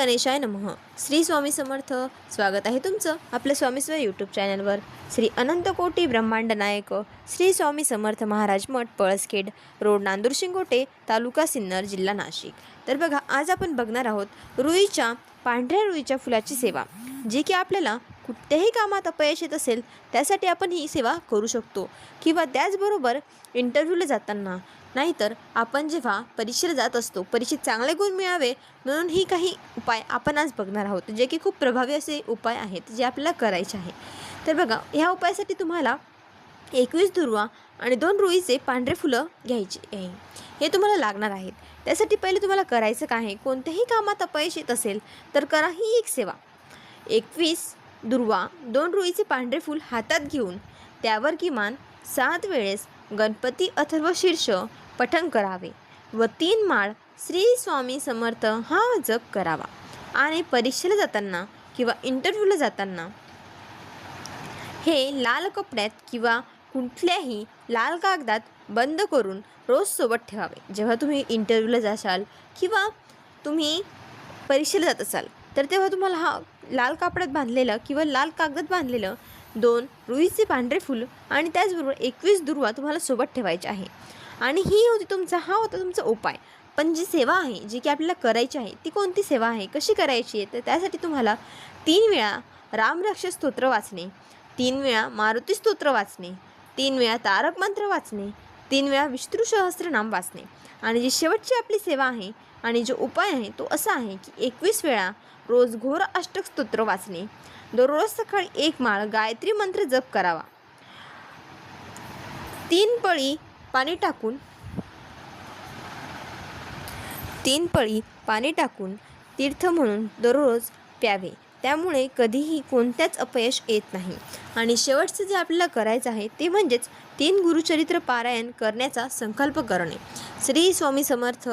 गणेशाय नमः. श्री स्वामी समर्थ. स्वागत आहे तुमचं आपल्या स्वामीस्व यूट्यूब चॅनलवर श्री अनंतकोटी ब्रह्मांड नायक श्री स्वामी समर्थ महाराज मठ पळसखेड रोड नांदूर शिंगोटे तालुका सिन्नर जिल्हा नाशिक. तर बघा आज आपण बघणार आहोत रुईच्या पांढऱ्या रुईच्या फुलाची सेवा. जी की आपल्याला कुठल्याही कामात अपयश येत असेल त्यासाठी आपण ही सेवा करू शकतो. किंवा त्याचबरोबर इंटरव्ह्यूला जाताना नाहीतर आपण जेव्हा परीक्षेला जात असतो परीक्षेत चांगले गुण मिळावे म्हणून ही काही उपाय आपण आज बघणार आहोत जे की खूप प्रभावी असे उपाय आहेत जे आपल्याला करायचे आहे. तर बघा ह्या उपायासाठी तुम्हाला एकवीस दुर्वा आणि दोन रुईचे पांढरे फुलं घ्यायची आहे. हे तुम्हाला लागणार आहेत. त्यासाठी पहिले तुम्हाला करायचं काय आहे? कोणत्याही कामात अपयश येत असेल तर करा ही एक सेवा. एकवीस दुर्वा दोन रुईचे पांढरे फूल हातात घेऊन त्यावर किमान सात वेळेस गणपती अथर्व शीर्ष पठण करावे व तीन माळ श्री स्वामी समर्थ हा जप करावा. आणि परीक्षेला जाताना किंवा इंटरव्ह्यूला जाताना हे लाल कपड्यात किंवा कुठल्याही लाल कागदात बंद करून रोज सोबत ठेवावे. जेव्हा तुम्ही इंटरव्ह्यूला जाशाल किंवा तुम्ही परीक्षेला जात असाल तर तेव्हा तुम्हाला हा लाल कापडात बांधलेलं किंवा लाल कागदात बांधलेलं दोन रुईचे पांढरे फुलं आणि त्याचबरोबर एकवीस दुर्वा तुम्हाला सोबत ठेवायचे आहे. आणि ही होती तुमचा हा होता तुमचा उपाय. पण जी सेवा आहे जी की आपल्याला करायची आहे ती कोणती सेवा आहे कशी करायची आहे तर त्यासाठी तुम्हाला तीन वेळा रामरक्ष स्तोत्र वाचणे तीन वेळा मारुती स्तोत्र वाचणे तीन वेळा तारक मंत्र वाचणे तीन वेळा विष्णू सहस्रनाम वाचणे. आणि जी शेवटची आपली सेवा आहे आणि जो उपाय आहे तो असा आहे की एकवीस वेळा रोज घोर अष्टक स्तोत्र वाचणे. दररोज सकाळी एक माळ गायत्री मंत्र जप करावा. तीन पळी पाणी टाकून तीन पळी पाणी टाकून तीर्थ म्हणून दररोज प्यावे. त्यामुळे कधीही कोणत्याच अपयश येत नाही. आणि शेवटचं जे आपल्याला करायचं आहे ते म्हणजेच तीन गुरुचरित्र पारायण करण्याचा संकल्प करणे. श्री स्वामी समर्थ.